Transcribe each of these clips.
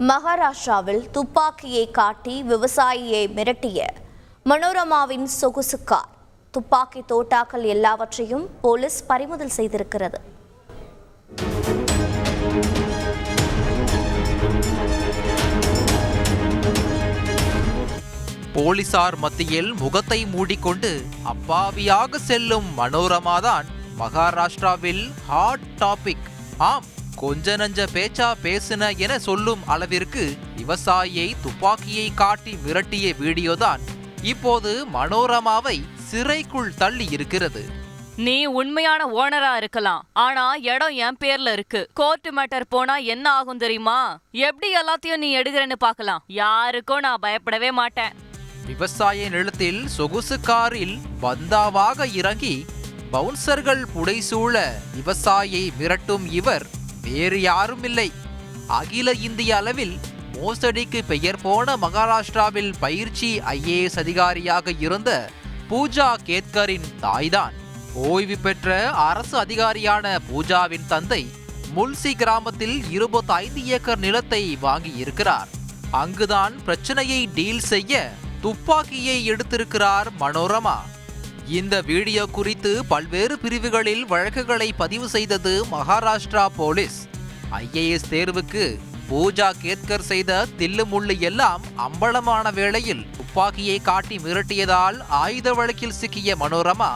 மகாராஷ்டிராவில் துப்பாக்கியை காட்டி விவசாயியை மிரட்டிய மனோரமாவின் சொகுசு கார். துப்பாக்கி தோட்டாக்கள் எல்லாவற்றையும் போலீஸ் பறிமுதல் செய்திருக்கிறது. போலீசார் மத்தியில் முகத்தை மூடிக்கொண்டு அப்பாவியாக செல்லும் மனோரமாதான் மகாராஷ்டிராவில் ஹாட் டாபிக் ஆம் கொஞ்ச நஞ்ச பேச்சா பேசுன என சொல்லும் அளவிற்கு விவசாயியை துப்பாக்கியை காட்டி மிரட்டிய வீடியோதான் இப்போது மனோரமாவை சிறைக்குள் தள்ளி இருக்கிறது. நீ உண்மையான ஓனரா இருக்கலாம். ஆனா இடம் என் பேர்ல இருக்கு. கோர்ட் மேட்டர் போனா என்ன ஆகும் தெரியுமா? எப்படி எல்லாத்தையும் நீ எடுக்கிறேன்னு பார்க்கலாம். யாருக்கும் நான் பயப்படவே மாட்டேன். விவசாய நிலத்தில் சொகுசு காரில் பந்தாவாக இறங்கி பவுன்சர்கள் புடைசூழ விவசாயியை மிரட்டும் இவர் வேறு யாரும் இல்லை. அகில இந்திய அளவில் மோசடிக்கு பெயர் போன மகாராஷ்டிராவில் பயிற்சி ஐஏஎஸ் அதிகாரியாக இருந்த பூஜா கேத்கரின் தாய்தான். ஓய்வு பெற்ற அரசு அதிகாரியான பூஜாவின் தந்தை முல்சி கிராமத்தில் இருபத்தைந்து ஏக்கர் நிலத்தை வாங்கி இருக்கிறார் அங்குதான் பிரச்சனையை டீல் செய்ய துப்பாக்கியை எடுத்திருக்கிறார் மனோரமா. இந்த வீடியோ குறித்து பல்வேறு பிரிவுகளில் வழக்குகளை பதிவு செய்தது மகாராஷ்டிரா போலீஸ். ஐஏஎஸ் தேர்வுக்கு பூஜா கேத்கர் செய்த தில்லுமுள்ளு எல்லாம் அம்பலமான வேளையில் துப்பாக்கியை காட்டி மிரட்டியதால் ஆயுத வழக்கில் சிக்கிய மனோரமா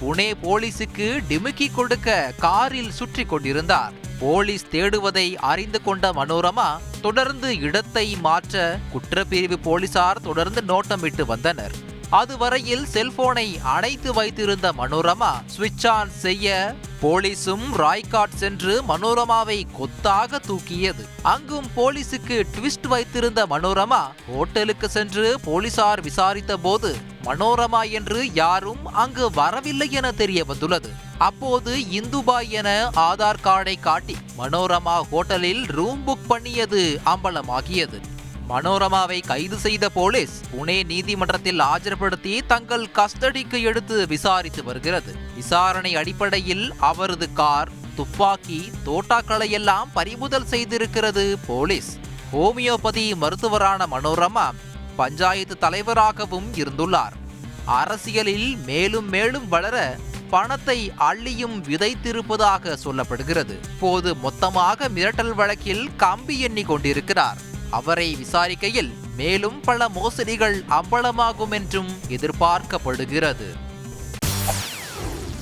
புனே போலீசுக்கு டிமுக்கி கொடுக்க காரில் சுற்றி கொண்டிருந்தார். போலீஸ் தேடுவதை அறிந்து கொண்ட மனோரமா தொடர்ந்து இடத்தை மாற்ற குற்றப்பிரிவு போலீசார் தொடர்ந்து நோட்டமிட்டு வந்தனர். அதுவரையில் செல்போனை அணைத்து வைத்திருந்த மனோரமா சுவிட்ச் ஆன் செய்ய போலீசும் ராய்காட் சென்று மனோரமாவை கொத்தாக தூக்கியது. அங்கும் போலீசுக்கு ட்விஸ்ட் வைத்திருந்த மனோரமா ஹோட்டலுக்கு சென்று போலீசார் விசாரித்த போது மனோரமா என்று யாரும் அங்கு வரவில்லை என தெரிய வந்துள்ளது. அப்போது இந்துபாய் என ஆதார் கார்டை காட்டி மனோரமா ஹோட்டலில் ரூம் புக் பண்ணியது அம்பலமாகியது. மனோரமாவை கைது செய்த போலீஸ் புனே நீதிமன்றத்தில் ஆஜர்படுத்தி தங்கள் கஸ்டடிக்கு எடுத்து விசாரித்து வருகிறது. விசாரணை அடிப்படையில் அவரது கார் துப்பாக்கி தோட்டாக்களை எல்லாம் பறிமுதல் செய்திருக்கிறது போலீஸ். ஹோமியோபதி மருத்துவரான மனோரமா பஞ்சாயத்து தலைவராகவும் இருந்துள்ளார். அரசியலில் மேலும் மேலும் வளர பணத்தை அள்ளியும் விதைத்திருப்பதாக சொல்லப்படுகிறது. போது மொத்தமாக மிரட்டல் வழக்கில் கம்பி எண்ணி கொண்டிருக்கிறார். அவரை விசாரிக்கையில் மேலும் பல மோசடிகள் அம்பலமாகும் என்றும் எதிர்பார்க்கப்படுகிறது.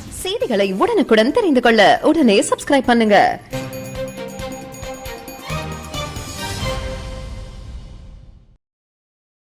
செய்திகளை உடனுக்குடன் தெரிந்து கொள்ள உடனே சப்ஸ்கிரைப் பண்ணுங்க.